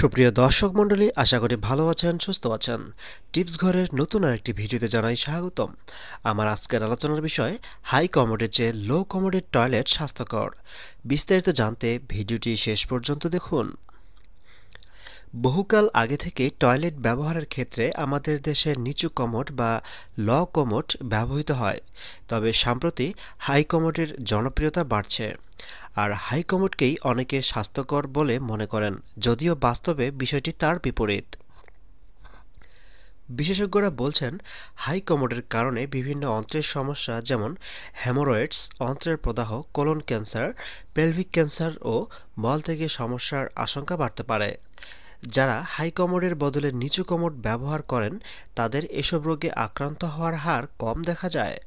সুপ্রিয় দর্শক মণ্ডলী, আশা করি ভালো আছেন, সুস্থ আছেন। টিপস ঘরের নতুন আরেকটি ভিডিওতে জানাই স্বাগতম। আমার আজকের আলোচনার বিষয়, হাই কমোডের চেয়ে লো কমোডের টয়লেট স্বাস্থ্যকর। বিস্তারিত জানতে ভিডিওটি শেষ পর্যন্ত দেখুন। বহুকাল আগে থেকে টয়লেট ব্যবহারের ক্ষেত্রে আমাদের দেশে নিচু কমোড বা ল কমোড ব্যবহৃত হয়, তবে সম্প্রতি হাই কমোডের জনপ্রিয়তা বাড়ছে। আর হাই কমোডকেই অনেকে স্বাস্থ্যকর বলে মনে করেন, যদিও বাস্তবে বিষয়টি তার বিপরীত। বিশেষজ্ঞরা বলছেন, হাই কমোডের কারণে বিভিন্ন অন্ত্রের সমস্যা যেমন হ্যামোরয়েডস অন্ত্রের প্রদাহ, কোলন ক্যান্সার, পেলভিক ক্যান্সার ও মল থেকে সমস্যার আশঙ্কা বাড়তে পারে। যারা হাই কমোডের বদলে নিচু কমোড ব্যবহার করেন, তাদের এসব রোগে আক্রান্ত হওয়ার হার কম দেখা যায়।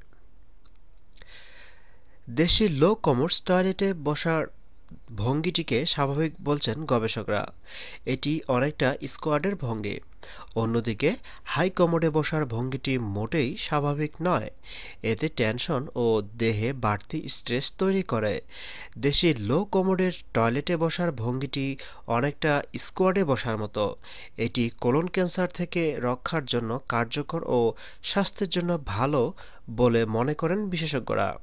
দেশি লো কমোডস টয়লেটে বসার ভঙ্গিটিকে স্বাভাবিক বলছেন গবেষকরা। এটি অনেকটা স্কোয়াডের ভঙ্গি। অন্যদিকে, হাই কমোডে বসার ভঙ্গিটি মোটেই স্বাভাবিক নয়। এতে টেনশন ও দেহে বাড়তি স্ট্রেস তৈরি করে। দেশি লো কমোডের টয়লেটে বসার ভঙ্গিটি অনেকটা স্কোয়াডে বসার মতো। এটি কোলন ক্যান্সার থেকে রক্ষার জন্য কার্যকর ও স্বাস্থ্যের জন্য ভালো বলে মনে করেন বিশেষজ্ঞরা।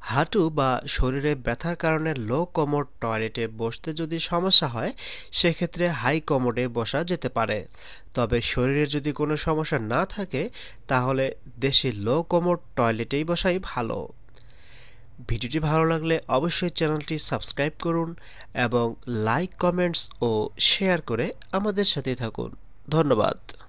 হাঁটু বা শরীরে ব্যথার কারণে লো কমোড টয়লেটে বসতে যদি সমস্যা হয়, সেক্ষেত্রে হাই কমোডে বসা যেতে পারে। তবে শরীরে যদি কোনো সমস্যা না থাকে, তাহলে দেশি লো কমোড টয়লেটেই বসাই ভালো। ভিডিওটি ভালো লাগলে অবশ্যই চ্যানেলটি সাবস্ক্রাইব করুন এবং লাইক কমেন্টস ও শেয়ার করে আমাদের সাথেই থাকুন। ধন্যবাদ।